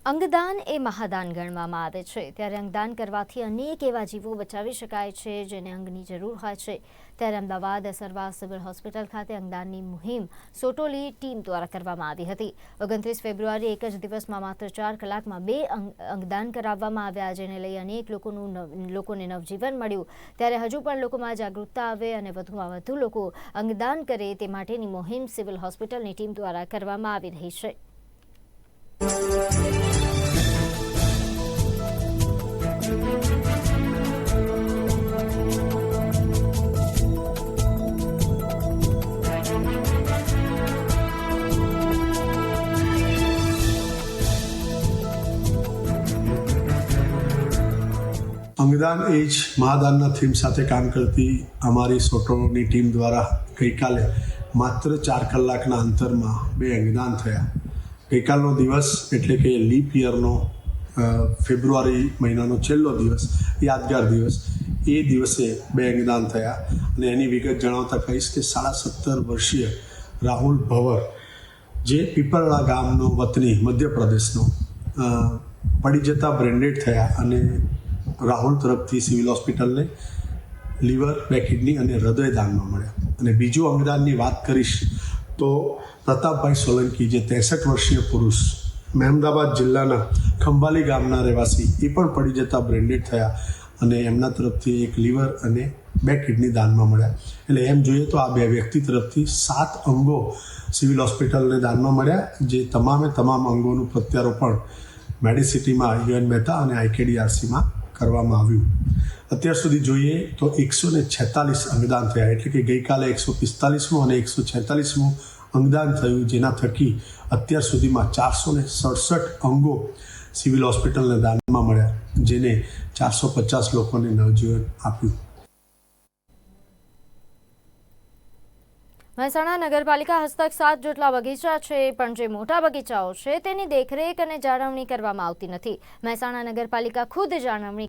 અંગદાન એ મહાદાન ગણવામાં આવે છે. ત્યારે અંગદાન કરવાથી અનેક એવા જીવો બચાવી શકાય છે જેને અંગની જરૂર હોય છે. ત્યારે અમદાવાદ અસરવા સિવિલ હોસ્પિટલ ખાતે અંગદાનની મુહિમ સોટોલી ટીમ દ્વારા કરવામાં આવી હતી. ઓગણત્રીસ ફેબ્રુઆરી એક જ દિવસમાં માત્ર ચાર કલાકમાં બે અંગ, અંગદાન કરાવવામાં આવ્યા જેને લઈ અનેક લોકોનું લોકોને નવજીવન મળ્યું. ત્યારે હજુ પણ લોકોમાં જાગૃતતા આવે અને વધુમાં વધુ લોકો અંગદાન કરે તે માટેની મુહિમ સિવિલ હોસ્પિટલની ટીમ દ્વારા કરવામાં આવી રહી છે. અંગદાન એજ મહાદાનના થીમ સાથે કામ કરતી અમારી સોટોની ટીમ દ્વારા ગઈકાલે માત્ર ચાર કલાકના અંતરમાં બે અંગદાન થયા. ગઈકાલનો દિવસ એટલે કે લીપ યરનો ફેબ્રુઆરી મહિનાનો છેલ્લો દિવસ, યાદગાર દિવસ, એ દિવસે બે અંગદાન થયા. અને એની વિગત જણાવતા કહીશ કે સાડા સત્તર વર્ષીય રાહુલ ભવર, જે પીપળા ગામનો વતની મધ્યપ્રદેશનો પડી જતા બ્રેન્ડેડ થયા અને રાહુલ તરફથી સિવિલ હોસ્પિટલને લીવર, બે કિડની અને હૃદય દાનમાં મળ્યા. અને બીજું અંગદાનની વાત કરીશ તો પ્રતાપભાઈ સોલંકી, જે ત્રેસઠ વર્ષીય પુરુષ મહેમદાબાદ જિલ્લાના ખંભાલી ગામના રહેવાસી, એ પણ પડી જતા બ્રેન્ડેડ થયા અને એમના તરફથી એક લીવર અને બે કિડની દાનમાં મળ્યા. એટલે એમ જોઈએ તો આ બે વ્યક્તિ તરફથી સાત અંગો સિવિલ હોસ્પિટલને દાનમાં મળ્યા, જે તમામે તમામ અંગોનું પ્રત્યારોપણ મેડિસિટીમાં યુએન મહેતા અને આઈકેડીઆરસીમાં કરવામાં આવ્યું. અત્યાર સુધી જોઈએ તો એકસો ને છેતાલીસ અંગદાન થયા, એટલે કે ગઈકાલે એકસો પિસ્તાલીસમું અને એકસો છેતાલીસમું અંગદાન થયું, જેના થકી અત્યાર સુધીમાં ચારસો ને સડસઠ અંગો સિવિલ હોસ્પિટલને દાનમાં મળ્યા, જેને ચારસો પચાસ લોકોને નવજીવન આપ્યું. મહેસાણા નગરપાલિકા હસ્તક સાત જેટલા બગીચા છે, પણ જે મોટા બગીચાઓ છે, તેની દેખરેખ અને જાળવણી કરવામાં આવતી નથી. મહેસાણા નગરપાલિકા ખુદ જાળવણી